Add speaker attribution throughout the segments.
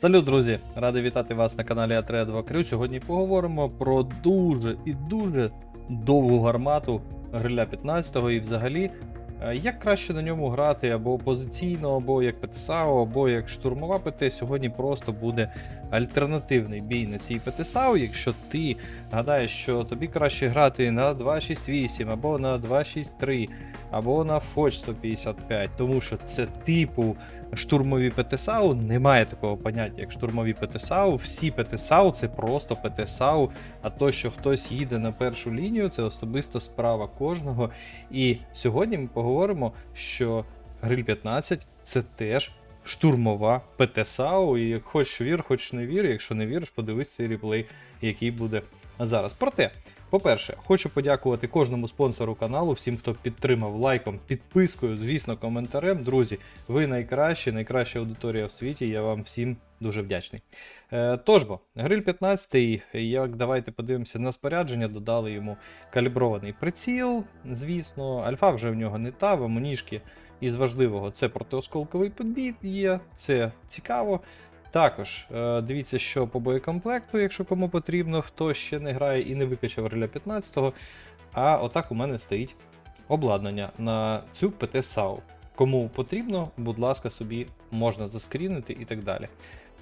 Speaker 1: Салют, друзі! Радий вітати вас на каналі А3 2 Крю. Сьогодні поговоримо про дуже і дуже довгу гармату гриля 15-го і взагалі, як краще на ньому грати або позиційно, або як ПТСАУ, або як штурмова ПТ. Сьогодні просто буде альтернативний бій на цій ПТСАУ. Якщо ти гадаєш, що тобі краще грати на 2.6.8 або на 2.6.3, або на Фоч 155, тому що це типу штурмові ПТСАУ, немає такого поняття, як штурмові ПТСАУ. Всі ПТСАУ це просто ПТСАУ. А то, що хтось їде на першу лінію, це особисто справа кожного. І сьогодні ми поговоримо, що Гриль 15 це теж штурмова ПТСАУ. І хоч вір, хоч не вір. Якщо не віриш, подивись цей реплей, який буде зараз. Проте. По-перше, хочу подякувати кожному спонсору каналу, всім, хто підтримав лайком, підпискою, звісно, коментарем. Друзі, ви найкращі, найкраща аудиторія в світі. Я вам всім дуже вдячний. Е, тож бо, гриль 15, як давайте подивимося на спорядження, додали йому калібрований приціл. Звісно, альфа вже в нього не та, в амуніжки із важливого це протиосколковий підбіт є, це цікаво. Також е, дивіться, що по боєкомплекту, якщо кому потрібно, хто ще не грає і не викачав реля 15-го. А отак у мене стоїть обладнання на цю ПТ САУ. Кому потрібно, будь ласка, собі можна заскрінити і так далі.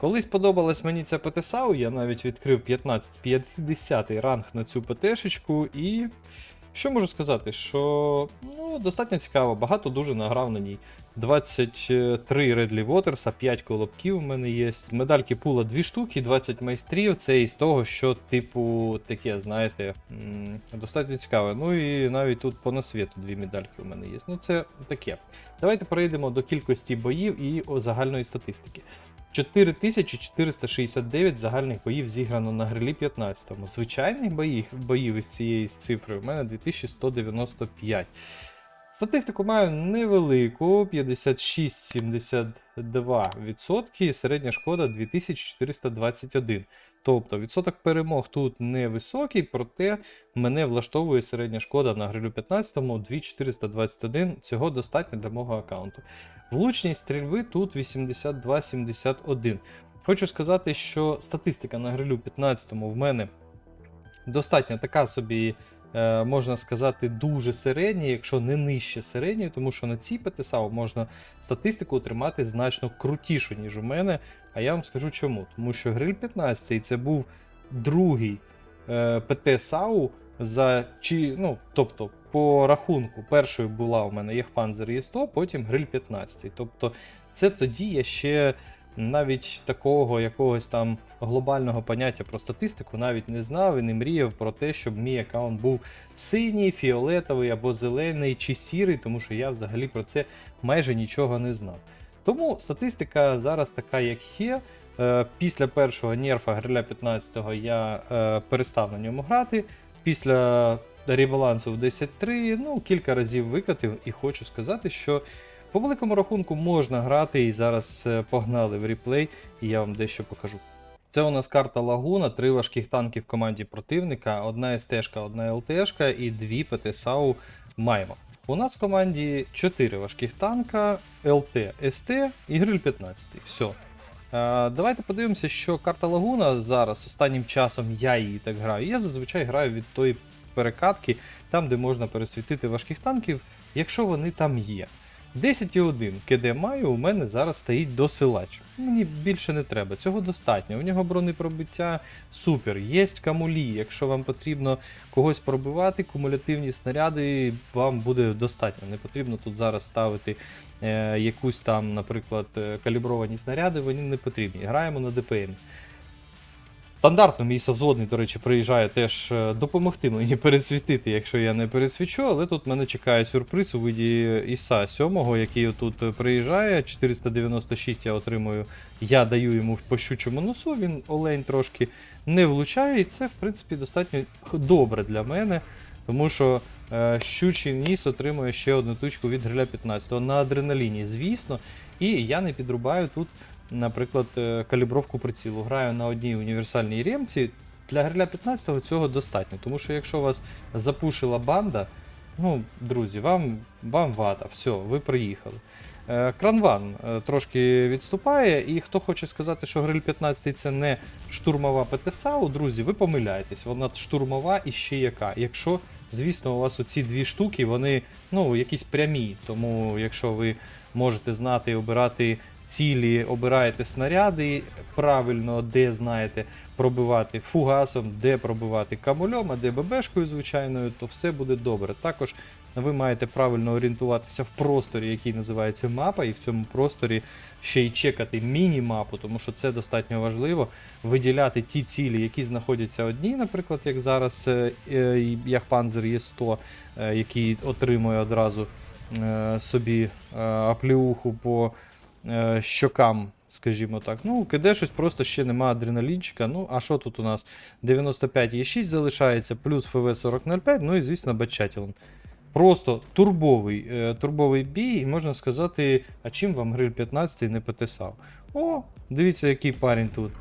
Speaker 1: Коли сподобалась мені ця ПТ САУ, я навіть відкрив 15-50 ранг на цю ПТшечку і. Що можу сказати? Що ну, достатньо цікаво, багато дуже награв на ній. 23 Редлі Вотерса, 5 колобків у мене є. Медальки пула 2 штуки, 20 майстрів. Це із того, що, типу, таке, знаєте, достатньо цікаве. Ну і навіть тут по насвіту дві медальки у мене є. Ну, це таке. Давайте перейдемо до кількості боїв і загальної статистики. 4469 загальних боїв зіграно на грилі 15-му. Звичайних боїв, боїв із цієї цифри у мене 2195. Статистику маю невелику 56,72%, середня шкода 2421. Тобто відсоток перемог тут невисокий, проте мене влаштовує середня шкода на грилю 15-му 2421. Цього достатньо для мого аккаунту. Влучність стрільби тут 82,71. Хочу сказати, що статистика на грилю 15 в мене достатньо така собі, можна сказати, дуже середня, якщо не нижче середньої, тому що на цій ПТСАУ можна статистику отримати значно крутішу, ніж у мене. А я вам скажу чому. Тому що гриль 15 це був другий е, ПТ САУ за чи, ну, тобто, по рахунку, першою була у мене Єхпанзер Є100, потім гриль 15. Тобто, це тоді я ще навіть такого якогось там глобального поняття про статистику навіть не знав і не мріяв про те, щоб мій аккаунт був синій, фіолетовий або зелений чи сірий, тому що я взагалі про це майже нічого не знав. Тому статистика зараз така, як є. Е, Після першого нерфа гриля 15-го я е, перестав на ньому грати. Після ребалансу в 10.3, ну, кілька разів викатив, і хочу сказати, що по великому рахунку можна грати, і зараз е, погнали в реплей, і я вам дещо покажу. Це у нас карта Лагуна, три важких танки в команді противника, одна СТ, одна ЛТшка і дві ПТ-САУ маємо. У нас в команді 4 важких танка, ЛТ, СТ і гриль 15. Все. Давайте подивимося, що карта Лагуна зараз останнім часом я її так граю. Я зазвичай граю від тої перекатки, там, де можна пересвітити важких танків, якщо вони там є. 10,1 КД маю, у мене зараз стоїть досилач. Мені більше не треба, цього достатньо. У нього бронепробиття супер. Є камулі. Якщо вам потрібно когось пробивати, кумулятивні снаряди вам буде достатньо. Не потрібно тут зараз ставити е, якусь там, наприклад, е, калібровані снаряди, вони не потрібні. Граємо на ДПМ. Стандартно мій совзводний, до речі, приїжджає теж е, допомогти мені пересвітити, якщо я не пересвічу, але тут мене чекає сюрприз у виді Іса 7, який тут приїжджає. 496 я отримую, я даю йому в пощучому носу, він олень трошки не влучає, і це, в принципі, достатньо добре для мене, тому що е, щучий ніс отримує ще одну тучку від гриля 15 на адреналіні, звісно, і я не підрубаю тут наприклад, е, калібровку прицілу. Граю на одній універсальній ремці. Для гриля 15-го цього достатньо, тому що якщо вас запушила банда, ну, друзі, вам, вам вата, все, ви приїхали. Е, Кранван е, трошки відступає, і хто хоче сказати, що гриль 15 це не штурмова ПТСАУ, друзі, ви помиляєтесь. Вона штурмова і ще яка. Якщо, звісно, у вас оці дві штуки, вони ну, якісь прямі. Тому якщо ви можете знати і обирати цілі, обираєте снаряди правильно, де знаєте пробивати фугасом, де пробивати камульом, а де ББшкою звичайною, то все буде добре. Також ви маєте правильно орієнтуватися в просторі, який називається мапа, і в цьому просторі ще й чекати міні-мапу, тому що це достатньо важливо. Виділяти ті цілі, які знаходяться одні, наприклад, як зараз е, е, Яхпанзер є 100, е, який отримує одразу собі апліуху по е, щокам. Скажімо так, ну, киде щось просто ще нема адреналінчика. Ну, а що тут у нас? 95 є 6 залишається, плюс ФВ 4005, ну і, звісно, Бачатілон. Просто турбовий, е, турбовий бій, і можна сказати, а чим вам гриль 15 не потисав? О, дивіться, який парень тут.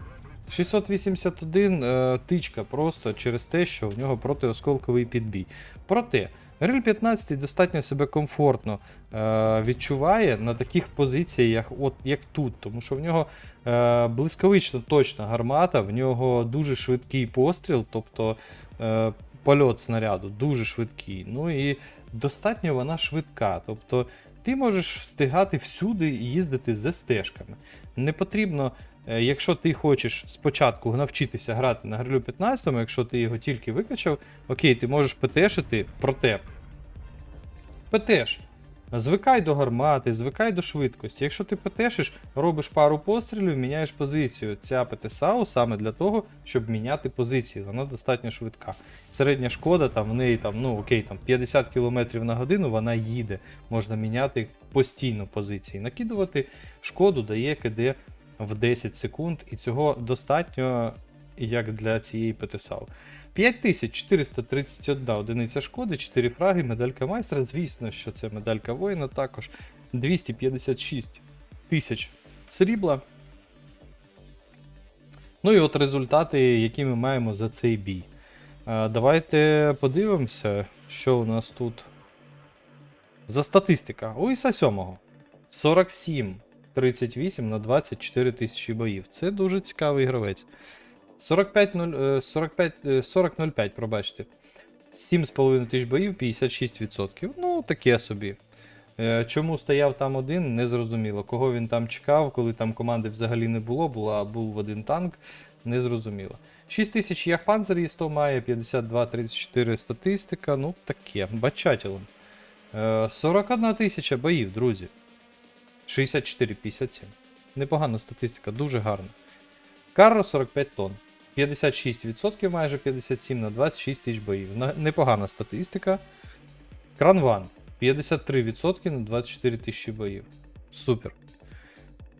Speaker 1: 681 е, тичка просто через те, що в нього протиосколковий підбій. Проте, гриль 15 достатньо себе комфортно е, відчуває на таких позиціях, от як тут, тому що в нього е, блискавично точна гармата, в нього дуже швидкий постріл, тобто е, польот снаряду дуже швидкий. Ну і достатньо вона швидка. Тобто ти можеш встигати всюди їздити за стежками. Не потрібно, е, якщо ти хочеш спочатку навчитися грати на грилю 15, якщо ти його тільки викачав, окей, ти можеш ПТшити, проте ПТш. Звикай до гармати, звикай до швидкості. Якщо ти ПТшиш, робиш пару пострілів, міняєш позицію. Ця ПТСАУ саме для того, щоб міняти позицію. Вона достатньо швидка. Середня шкода, там в неї там, ну окей, там 50 км на годину вона їде. Можна міняти постійно позиції. Накидувати шкоду дає КД в 10 секунд, і цього достатньо як для цієї ПТСАУ. 5431 одиниця шкоди, 4 фраги, медалька майстра. Звісно, що це медалька воїна також. 256 тисяч срібла. Ну і от результати, які ми маємо за цей бій. Давайте подивимося, що у нас тут. За статистика. У Іса 7. 47 38 на 24 тисячі боїв. Це дуже цікавий гравець. 45, 0, 45, 40-05, пробачте. 7,5 тисяч боїв, 56%. Ну, таке собі. Е, Чому стояв там один, не зрозуміло. Кого він там чекав, коли там команди взагалі не було, була, був один танк, не зрозуміло. 6 тисяч Яхпанзер є 100 має, 52-34 статистика, ну таке, бачателем. 41 тисяча боїв, друзі. 64-57. Непогана статистика, дуже гарна. Карро 45 тонн. 56% майже 57 на 26 тисяч боїв. Непогана статистика. Кранван 53% на 24 тисячі боїв. Супер.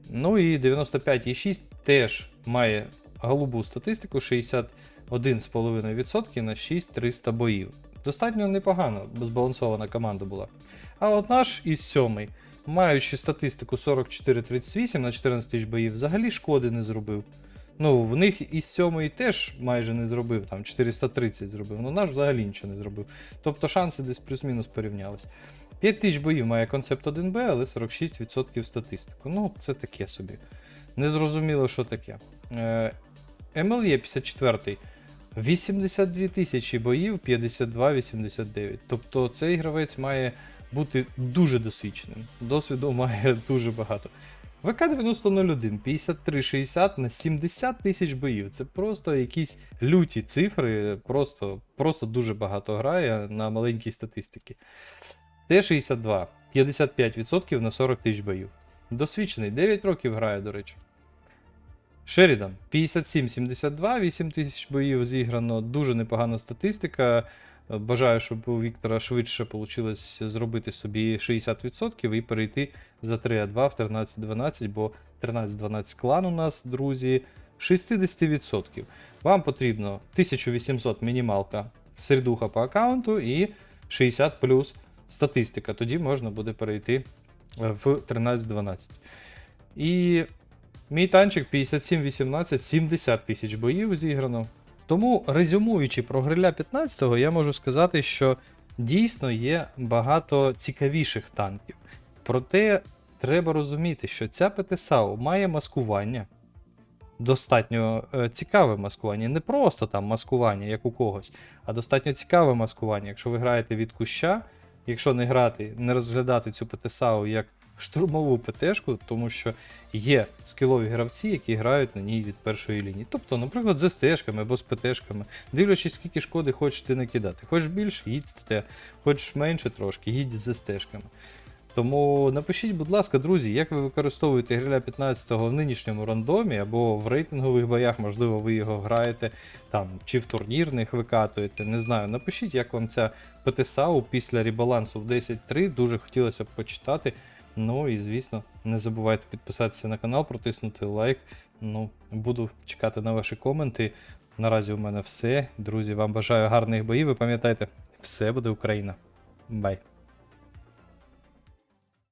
Speaker 1: Ну і 95,6 теж має голубу статистику 61,5% на 6300 боїв. Достатньо непогано збалансована команда була. А от наш із сьомий, маючи статистику 44-38 на 14 тисяч боїв, взагалі шкоди не зробив. Ну, в них із сьомої теж майже не зробив, там 430 зробив, ну наш взагалі нічого не зробив. Тобто шанси десь плюс-мінус порівнялись. 5 тисяч боїв має концепт 1Б, але 46% статистику. Ну, це таке собі. Незрозуміло, що таке. Е, MLE 54 82 тисячі боїв, 52-89. Тобто цей гравець має бути дуже досвідченим. Досвіду має дуже багато. ВК 9001 5360 на 70 тисяч боїв. Це просто якісь люті цифри, просто, просто дуже багато грає на маленькій статистиці. Т-62 55% на 40 тисяч боїв. Досвідчений, 9 років грає, до речі. Шерідан 57-72, 8 тисяч боїв зіграно, дуже непогана статистика. Бажаю, щоб у Віктора швидше вийшло зробити собі 60% і перейти за 3 2 в 13-12, бо 13-12 клан у нас, друзі, 60%. Вам потрібно 1800 мінімалка середуха по аккаунту і 60 плюс статистика. Тоді можна буде перейти е, в 13-12. І мій танчик 57-18, 70 тисяч боїв зіграно. Тому, резюмуючи про гриля 15-го, я можу сказати, що дійсно є багато цікавіших танків. Проте треба розуміти, що ця ПТСАУ має маскування. Достатньо е, цікаве маскування, не просто там маскування, як у когось, а достатньо цікаве маскування. Якщо ви граєте від куща, якщо не грати, не розглядати цю ПТСАУ як штурмову ПТшку, тому що є скілові гравці, які грають на ній від першої лінії. Тобто, наприклад, з СТшками або з ПТшками, дивлячись, скільки шкоди хочеш ти накидати. Хочеш більше, їдь з ТТ, хочеш менше трошки, їдь з СТшками. Тому напишіть, будь ласка, друзі, як ви використовуєте Гриля 15-го в нинішньому рандомі або в рейтингових боях, можливо, ви його граєте там чи в турнірних викатуєте. Не знаю. Напишіть, як вам ця ПТСАУ після ребалансу в 10.3. Дуже хотілося б почитати. Ну і звісно, не забувайте підписатися на канал, протиснути лайк. Ну, буду чекати на ваші коменти. Наразі у мене все. Друзі, вам бажаю гарних боїв. Ви пам'ятайте, все буде Україна. Бай.